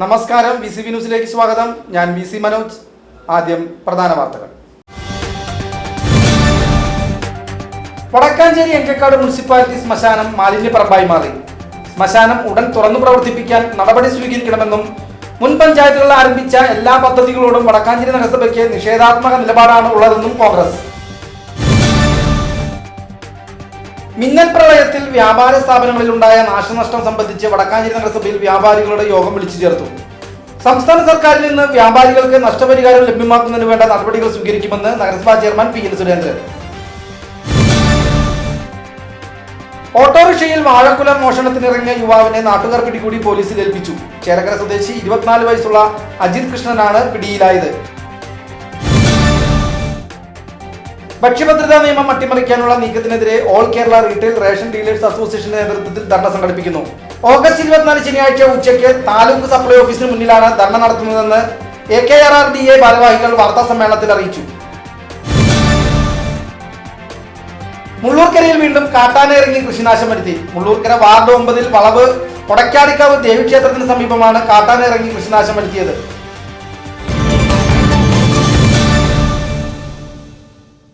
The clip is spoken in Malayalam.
നമസ്കാരം. ബി സി ബി ന്യൂസിലേക്ക് സ്വാഗതം. ഞാൻ ബി സി മനോജ്. ആദ്യം പ്രധാന വാർത്തകൾ. വടക്കാഞ്ചേരി എങ്കക്കാട് മുനിസിപ്പാലിറ്റി ശ്മശാനം മാലിന്യപ്പറമ്പായി മാറി. ശ്മശാനം ഉടൻ തുറന്നു പ്രവർത്തിപ്പിക്കാൻ നടപടി സ്വീകരിക്കണമെന്നും മുൻ പഞ്ചായത്തുകളിൽ ആരംഭിച്ച എല്ലാ പദ്ധതികളോടും വടക്കാഞ്ചേരി നഗരസഭയ്ക്ക് നിഷേധാത്മക നിലപാടാണ് ഉള്ളതെന്നും കോൺഗ്രസ്. മിന്നൽ പ്രളയത്തിൽ വ്യാപാര സ്ഥാപനങ്ങളിലുണ്ടായ നാശനഷ്ടം സംബന്ധിച്ച് വടക്കാഞ്ചേരി നഗരസഭയിൽ വ്യാപാരികളുടെ യോഗം വിളിച്ചു ചേർത്തു. സംസ്ഥാന സർക്കാരിൽ നിന്ന് വ്യാപാരികൾക്ക് നഷ്ടപരിഹാരം ലഭ്യമാക്കുന്നതിന് വേണ്ട നടപടികൾ സ്വീകരിക്കുമെന്ന് നഗരസഭാ ചെയർമാൻ പി എൻ സുരേന്ദ്രൻ. ഓട്ടോറിക്ഷയിൽ വാഴക്കുലം മോഷണത്തിനിറങ്ങിയ യുവാവിനെ നാട്ടുകാർ പിടികൂടി പോലീസിൽ ഏൽപ്പിച്ചു. ചേരക്കര സ്വദേശി ഇരുപത്തിനാല് വയസ്സുള്ള അജിത് കൃഷ്ണനാണ് പിടിയിലായത്. ഭക്ഷ്യഭദ്രതാ നിയമം അട്ടിമറിക്കാനുള്ള നീക്കത്തിനെതിരെ all Kerala retail ration dealers അസോസിയേഷന്റെ നേതൃത്വത്തിൽ ധർണ സംഘടിപ്പിക്കുന്നു. ഓഗസ്റ്റ് ഇരുപത്തിനാല് ശനിയാഴ്ച ഉച്ചയ്ക്ക് താലൂക്ക് സപ്ലൈ ഓഫീസിന് മുന്നിലാണ് ധർണ നടത്തുന്നതെന്ന് A K R R D A ഭാരവാഹികൾ വാർത്താ സമ്മേളനത്തിൽ അറിയിച്ചു. മുള്ളൂർക്കരയിൽ വീണ്ടും കാട്ടാന ഇറങ്ങി കൃഷിനാശം വരുത്തി. മുള്ളൂർക്കര വാർഡ് ഒമ്പതിൽ വളവ് കൊടക്കാടിക്കാവ് ദേവീക്ഷേത്രത്തിന് സമീപമാണ് കാട്ടാന ഇറങ്ങി കൃഷിനാശം വരുത്തിയത്.